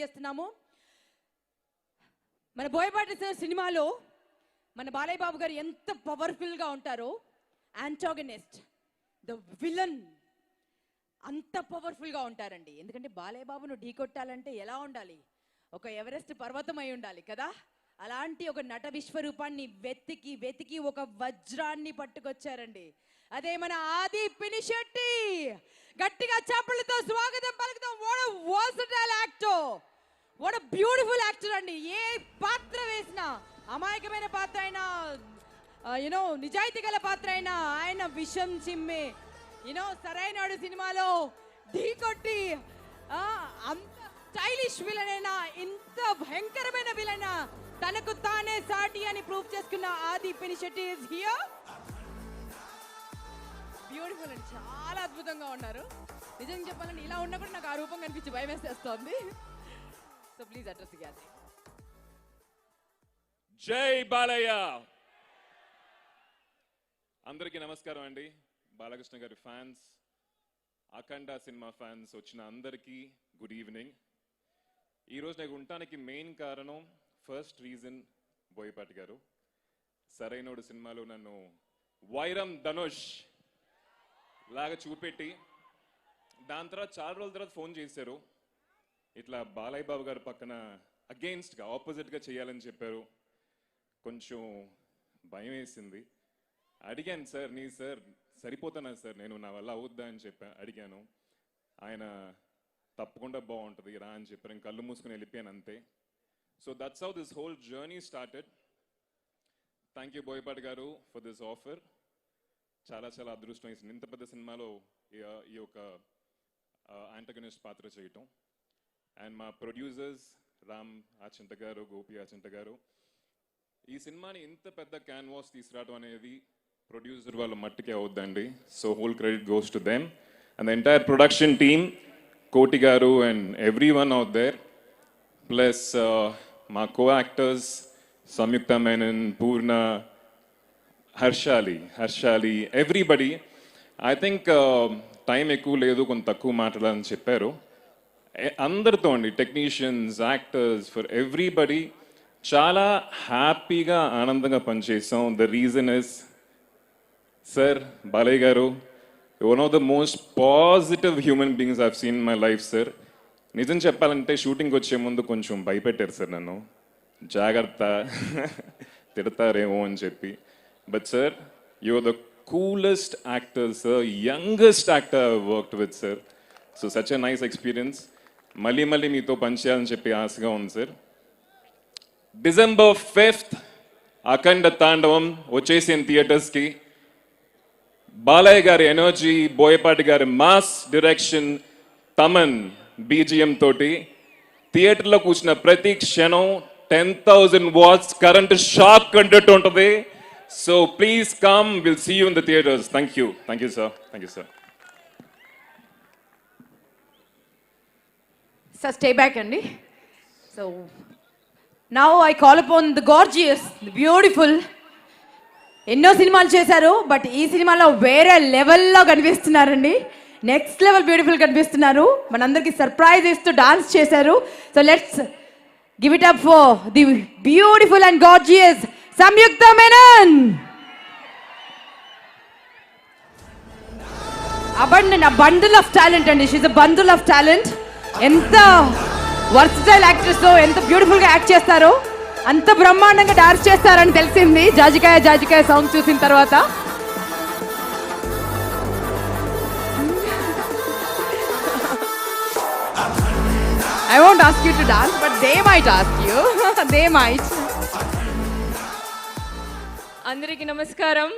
తెలియజేస్తున్నాము మన బోయపాటి సినిమాలో మన బాలయ్య బాబు గారు ఎంత పవర్ఫుల్గా ఉంటారో యాంటాగనిస్ట్ ద విలన్ అంత పవర్ఫుల్గా ఉంటారండి. ఎందుకంటే బాలయ్య బాబును ఢీకొట్టాలంటే ఎలా ఉండాలి? ఒక ఎవరెస్ట్ పర్వతం అయి ఉండాలి కదా? అలాంటి ఒక నట విశ్వరూపాన్ని వెతికి వెతికి ఒక వజ్రాన్ని పట్టుకొచ్చారండి. అదే మన ఆది పినిశెట్టి. గట్టిగా చప్పలతో స్వాగతం పలుకుతాం. ఓడ versatile actor what beautiful actor అండి. ఏ పాత్ర వేసినా అమాయకమైన పాత్ర అయినా యునో నిజాయితీ గల పాత్ర అయినా ఆయన విషం చిమ్మే. యునో సరైనడు సినిమాలో ఢీ కొట్టి అంత స్టైలిష్ విలన్ అయినా ఇంత భయంకరమైన విలన్ తనకు తానే సాటి అని ప్రూవ్ చేసుకున్న ఆది పినిశెట్టి ఇస్ హియర్ బ్యూటిఫుల్ అండి. చాలా అద్భుతంగా ఉన్నారు. నిజంగా చెప్పాలంటే ఇలా ఉన్నా కూడా నాకు ఆ రూపం కనిపించి భయం వేసేస్తోంది సో ప్లీజ్ అడ్రస్ గ్యాదరింగ్ జై బాలయ్య. అందరికీ నమస్కారం అండి. బాలకృష్ణ గారి ఫ్యాన్స్ అఖండ సినిమా ఫ్యాన్స్ వచ్చిన అందరికీ గుడ్ ఈవినింగ్. ఈరోజు నాకు ఉండటానికి మెయిన్ కారణం ఫస్ట్ రీజన్ బోయపాటి గారు. సరైనోడు సినిమాలో నన్ను వైరం ధనుష్ లాగా చూపెట్టి దాని తర్వాత చాలా రోజుల తర్వాత ఫోన్ చేశారు. ఇట్లా బాలయ్య బాబు గారు పక్కన అగెయిన్స్ట్గా ఆపోజిట్గా చేయాలని చెప్పారు. కొంచెం భయం వేసింది. అడిగాను సార్ నీ సార్ సరిపోతానా సార్? నేను నా వల్ల అవుద్దా? అని చెప్పా అడిగాను. ఆయన తప్పకుండా బాగుంటుంది రా అని చెప్పారు. నేను కళ్ళు మూసుకుని వెళ్ళిపోయాను అంతే. So that's how this whole journey started thank you Boyapati గారు ఫర్ దిస్ ఆఫర్ చాలా చాలా అదృష్టం వేసింది. ఇంత పెద్ద సినిమాలో ఈ ఈ యొక్క యాంటగనిస్ట్ పాత్ర చేయటం. అండ్ మా ప్రొడ్యూసర్స్ రామ్ ఆచింత గారు గోపి ఆచింత గారు ఈ సినిమాని ఇంత పెద్ద క్యాన్వాస్ తీసుకురావడం అనేది ప్రొడ్యూసర్ వాళ్ళ మట్టికే అవుద్దండి. So whole credit goes to them and the entire production team Koti గారు and everyone out there plus మా co actors Samyuktha Menon Poorna Harshali Harshali everybody I think time ఎక్కువ లేదు కొంత తక్కువ మాట్లాడాలని చెప్పారు. అందరితో అండి. టెక్నీషియన్స్ యాక్టర్స్ ఫర్ ఎవ్రీబడి చాలా హ్యాపీగా ఆనందంగా పనిచేసాం the reason is sir Balayya గారు one of the most positive human beings have seen my life sir నిజం చెప్పాలంటే షూటింగ్ వచ్చే ముందు కొంచెం భయపెట్టారు సార్ నన్ను. జాగ్రత్త తిడతారేమో అని చెప్పి. But sir you are the coolest actor sir youngest actor worked with sir so such a nice experience మళ్ళీ మళ్ళీ మీతో పనిచేయాలని చెప్పి ఆశగా ఉంది సార్. డిసెంబర్ ఫిఫ్త్ అఖండ తాండవం వచ్చేసిన థియేటర్స్కి బాలయ్య గారి ఎనర్జీ బోయపాటి గారి మాస్ డైరెక్షన్ తమన్ బీజిఎం తోటి థియేటర్లో కూర్చున్న ప్రతి క్షణం ten thousand watts current shock కంటట్టు ఉంటుంది. So please come will see you in the theatres. Thank you. Thank you sir. Thank you sir. Sir stay back అండి so now I call upon the gorgeous beautiful ఎన్నో సినిమాలు చేశారు but ఈ సినిమాలో వేరే లెవెల్లో కనిపిస్తున్నారండి. Next level beautiful కనిపిస్తున్నారు. మనందరికీ సర్ప్రైజ్ ఇస్తూ డాన్స్ చేశారు. So let's give it up for the beautiful and gorgeous Samyuktha Menon abandon a bundle of talent అండి she's a bundle of talent ఎంత వర్సటైల్ యాక్ట్రెస్ ఎంత బ్యూటిఫుల్గా యాక్ట్ చేస్తారో అంత బ్రహ్మాండంగా డాన్స్ చేస్తారని తెలిసింది జాజికాయ జాజికాయ సాంగ్ చూసిన తర్వాత. I want ask you to dance but they might ask you they might అందరికీ నమస్కారం.